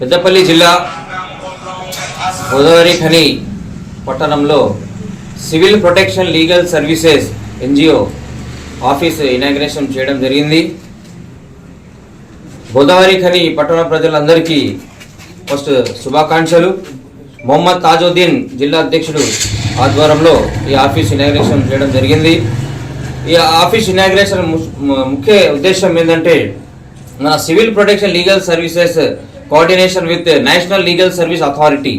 పెద్దపల్లి జిల్లా గోదావరి ఖని పట్టణంలో civil protection legal services NGO office inauguration చేయడం జరిగింది. గోదావరి ఖని పట్టణ ప్రజలందరికీ ఫస్ట్ శుభాకాంక్షలు. మొహమ్మద్ తాజుద్దీన్ జిల్లా అధ్యక్షుడు ఆధ్వర్యంలో ఈ ఆఫీస్ ఇనాగ్రేషన్ చేయడం జరిగింది. ఈ ఆఫీస్ ఇనాగ్రేషన్ ము- ముఖ్య ఉద్దేశం ఏంటంటే మన civil protection legal services coordination with national legal service authority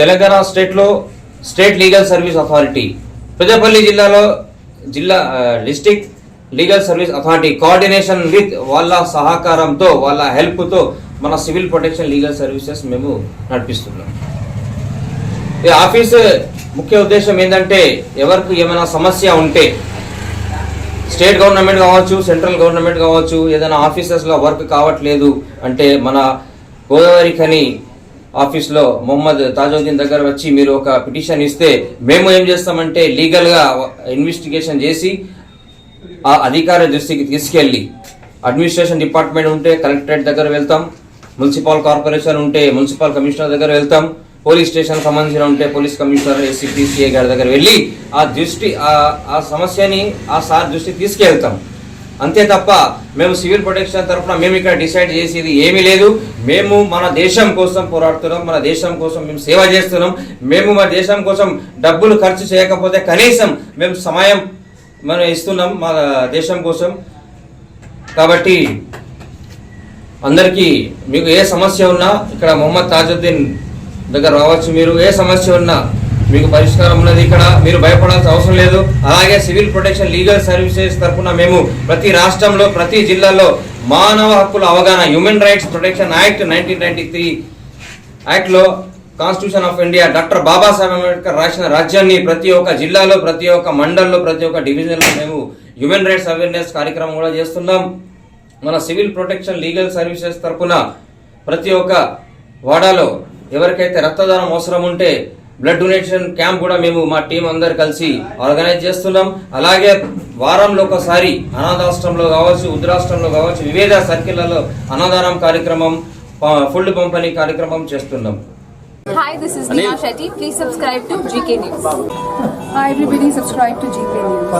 Telangana స్టేట్లో state legal service authority. Peddapalli జిల్లాలో జిల్లా district legal service authority. Coordination with వాళ్ళ సహకారంతో వాళ్ళ హెల్ప్తో మన సివిల్ ప్రొటెక్షన్ లీగల్ సర్వీసెస్ మేము నడిపిస్తున్నాం. ఈ ఆఫీస్ ముఖ్య ఉద్దేశం ఏంటంటే ఎవరికి ఏమైనా సమస్య ఉంటే స్టేట్ గవర్నమెంట్ కావచ్చు సెంట్రల్ గవర్నమెంట్ కావచ్చు ఏదైనా ఆఫీసెస్లో వర్క్ కావట్లేదు అంటే మన గోదావరి ఖని ఆఫీస్లో మొహమ్మద్ తాజుద్దీన్ దగ్గర వచ్చి మీరు ఒక పిటిషన్ ఇస్తే మేము ఏం చేస్తామంటే లీగల్గా ఇన్వెస్టిగేషన్ చేసి ఆ అధికార దృష్టికి తీసుకెళ్ళి అడ్మినిస్ట్రేషన్ డిపార్ట్మెంట్ ఉంటే కలెక్టరేట్ దగ్గర వెళ్తాం మున్సిపల్ కార్పొరేషన్ ఉంటే మున్సిపల్ కమిషనర్ దగ్గర వెళ్తాం పోలీస్ స్టేషన్ సంబంధించిన ఉంటే పోలీస్ కమిషనర్ ఎస్సీపీ సిఐ గారి దగ్గర వెళ్ళి ఆ దృష్టి ఆ- సమస్యని ఆ సార్ దృష్టి తీసుకెళ్తాం. అంతే తప్ప మేము సివిల్ ప్రొటెక్షన్ తరఫున మేము ఇక్కడ డిసైడ్ చేసేది ఏమీ లేదు. మేము మన దేశం కోసం పోరాడుతున్నాం మన దేశం కోసం మేము సేవ చేస్తున్నాం. మేము మన దేశం కోసం డబ్బులు ఖర్చు చేయకపోతే కనీసం మేము సమయం మనం ఇస్తున్నాం మా దేశం కోసం. కాబట్టి అందరికీ మీకు ఏ సమస్య ఉన్నా ఇక్కడ మొహమ్మద్ తాజుద్దీన్ దగ్గర రావచ్చు మీరు. ఏ సమస్య ఉన్నా మీకు పరిష్కారం ఉన్నది ఇక్కడ. మీరు భయపడాల్సిన అవసరం లేదు. అలాగే సివిల్ ప్రొటెక్షన్ లీగల్ సర్వీసెస్ తరఫున మేము ప్రతి రాష్ట్రంలో ప్రతి జిల్లాలో మానవ హక్కుల అవగాహన human rights protection act nineteen ninety three యాక్ట్లో constitution of India doctor Babasaheb Ambedkar రాసిన రాజ్యాన్ని ప్రతి ఒక్క జిల్లాలో ప్రతి ఒక్క మండల్లో ప్రతి ఒక్క డివిజన్లో మేము హ్యూమన్ రైట్స్ అవేర్నెస్ కార్యక్రమం కూడా చేస్తున్నాం. మన సివిల్ ప్రొటెక్షన్ లీగల్ సర్వీసెస్ తరఫున ప్రతి ఒక్క వాడాలో ఎవరికైతే రక్తదానం అవసరం ఉంటే బ్లడ్ డొనేషన్ క్యాంప్ కూడా మేము మా టీం అందరు కలిసి ఆర్గనైజ్ చేస్తున్నాం అలాగే వారంలో ఒకసారి అనాథాశ్రమంలో కావచ్చు ఉద్రాష్ట్రంలో కావచ్చు వివిధ సర్కిళ్ళలో అన్నదానం కార్యక్రమం ఫుడ్ పంపిణీ కార్యక్రమం చేస్తున్నాం Hi, this is Neha Shetty. Please subscribe to GK News. Hi everybody, subscribe to GK News.